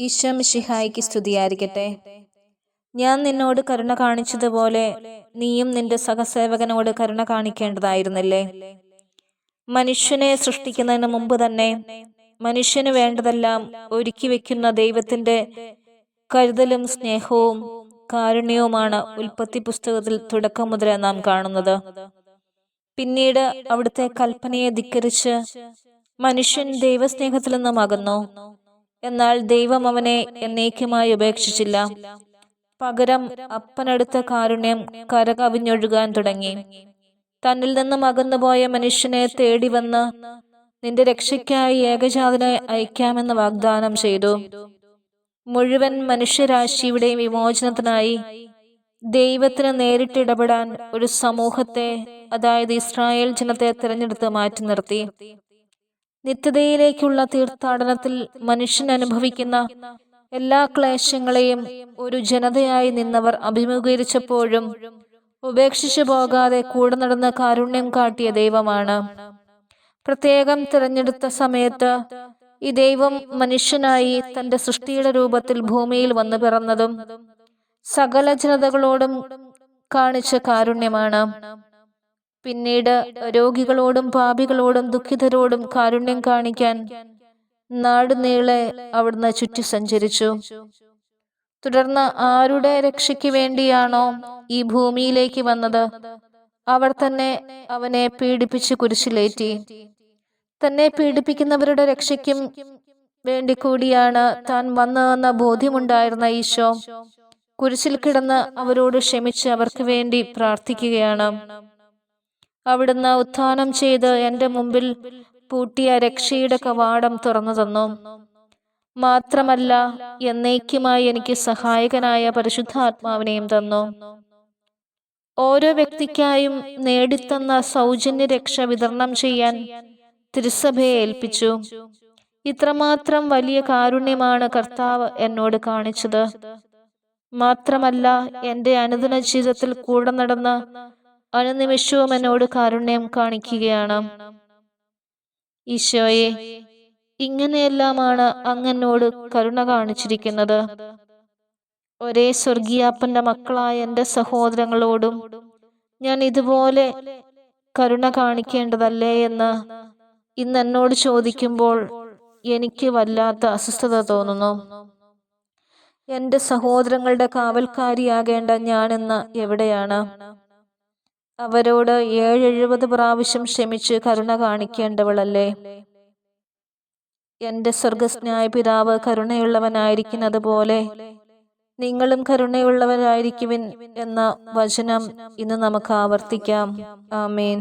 ഈശോ മിഷിഹായിക്ക് സ്തുതിയായിരിക്കട്ടെ. ഞാൻ നിന്നോട് കരുണ കാണിച്ചതുപോലെ നീയും നിന്റെ സഹസേവകനോട് കരുണ കാണിക്കേണ്ടതായിരുന്നില്ലേ? മനുഷ്യനെ സൃഷ്ടിക്കുന്നതിന് മുമ്പ് തന്നെ മനുഷ്യന് വേണ്ടതെല്ലാം ഒരുക്കി വെക്കുന്ന ദൈവത്തിന്റെ കരുതലും സ്നേഹവും കാരുണ്യവുമാണ് ഉൽപ്പത്തി പുസ്തകത്തിൽ തുടക്കം മുതലേ നാം കാണുന്നത്. പിന്നീട് അവിടുത്തെ കൽപ്പനയെ ധിക്കരിച്ച് മനുഷ്യൻ ദൈവസ്നേഹത്തിൽ നിന്നും അകന്നു എന്നാൽ ദൈവം അവനെ എന്നേക്കുമായി ഉപേക്ഷിച്ചില്ല. പകരം അപ്പനടുത്ത കാരുണ്യം കരകവിഞ്ഞൊഴുകാൻ തുടങ്ങി. തന്നിൽ നിന്നും അകന്നുപോയ മനുഷ്യനെ തേടി വന്ന് നിന്റെ രക്ഷയ്ക്കായി ഏകജാതനെ അയക്കാമെന്ന് വാഗ്ദാനം ചെയ്തു. മുഴുവൻ മനുഷ്യരാശിയുടെയും വിമോചനത്തിനായി ദൈവത്തിന് നേരിട്ടിടപെടാൻ ഒരു സമൂഹത്തെ അതായത് ഇസ്രായേൽ ജനത്തെ തിരഞ്ഞെടുത്ത് മാറ്റി നിർത്തി. നിത്യതയിലേക്കുള്ള തീർത്ഥാടനത്തിൽ മനുഷ്യൻ അനുഭവിക്കുന്ന എല്ലാ ക്ലേശങ്ങളെയും ഒരു ജനതയായി നിന്നവർ അഭിമുഖീകരിച്ചപ്പോഴും ഉപേക്ഷിച്ചു പോകാതെ കൂടെ നടന്ന് കാരുണ്യം കാട്ടിയ ദൈവമാണ്. പ്രത്യേകം തിരഞ്ഞെടുത്ത സമയത്ത് ഈ ദൈവം മനുഷ്യനായി തന്റെ സൃഷ്ടിയുടെ രൂപത്തിൽ ഭൂമിയിൽ വന്നു പിറന്നതും സകല ജനതകളോടും കാണിച്ച കാരുണ്യമാണ്. പിന്നീട് രോഗികളോടും പാപികളോടും ദുഃഖിതരോടും കാരുണ്യം കാണിക്കാൻ നാടുനീളെ അവിടുന്ന് ചുറ്റി സഞ്ചരിച്ചു. തുടർന്ന് ആരുടെ രക്ഷയ്ക്ക് വേണ്ടിയാണോ ഈ ഭൂമിയിലേക്ക് വന്നത്? അവർ തന്നെ അവനെ പീഡിപ്പിച്ച് കുരിശിലേറ്റി. തന്നെ പീഡിപ്പിക്കുന്നവരുടെ രക്ഷയ്ക്കും വേണ്ടി കൂടിയാണ് താൻ വന്നതെന്ന ബോധ്യമുണ്ടായിരുന്ന ഈശോ. കുരിശിൽ കിടന്ന് അവരോട് ക്ഷമിച്ച് അവർക്ക് വേണ്ടി പ്രാർത്ഥിക്കുകയാണ്. അവിടുന്ന് ഉത്ഥാനം ചെയ്ത് എന്റെ മുമ്പിൽ പൂട്ടിയ രക്ഷയുടെ കവാടം തുറന്നു തന്നു. മാത്രമല്ല എന്നേക്കുമായി എനിക്ക് സഹായകനായ പരിശുദ്ധാത്മാവിനെയും തന്നു. ഓരോ വ്യക്തിക്കായും നേടിത്തന്ന സൗജന്യ രക്ഷ വിതരണം ചെയ്യാൻ തിരുസഭയെ ഏൽപ്പിച്ചു. ഇത്രമാത്രം വലിയ കാരുണ്യമാണ് കർത്താവ് എന്നോട് കാണിച്ചത്. മാത്രമല്ല എന്റെ അനുദിന ജീവിതത്തിൽ കൂടെ നടന്ന് അനുനിമിഷവും എന്നോട് കാരുണ്യം കാണിക്കുകയാണ്. ഈശോയെ ഇങ്ങനെയെല്ലാമാണ് അങ്ങനോട് കരുണ കാണിച്ചിരിക്കുന്നത്. ഒരേ സ്വർഗീയാപ്പന്റെ മക്കളായ എന്റെ സഹോദരങ്ങളോടും ഞാൻ ഇതുപോലെ കരുണ കാണിക്കേണ്ടതല്ലേ എന്ന് ഇന്ന് എന്നോട് ചോദിക്കുമ്പോൾ എനിക്ക് വല്ലാത്ത അസ്വസ്ഥത തോന്നുന്നു. എന്റെ സഹോദരങ്ങളുടെ കാവൽക്കാരിയാകേണ്ട ഞാനെന്ന് എവിടെയാണ്? അവരോട് ഏഴെഴുപത് പ്രാവശ്യം ക്ഷമിച്ച് കരുണ കാണിക്കേണ്ടവളല്ലേ? എന്റെ സ്വർഗസ്നായ പിതാവ് കരുണയുള്ളവനായിരിക്കുന്നത് പോലെ നിങ്ങളും കരുണയുള്ളവരായിരിക്കുവിൻ എന്ന വചനം ഇന്ന് നമുക്ക് ആവർത്തിക്കാം. ആമേൻ.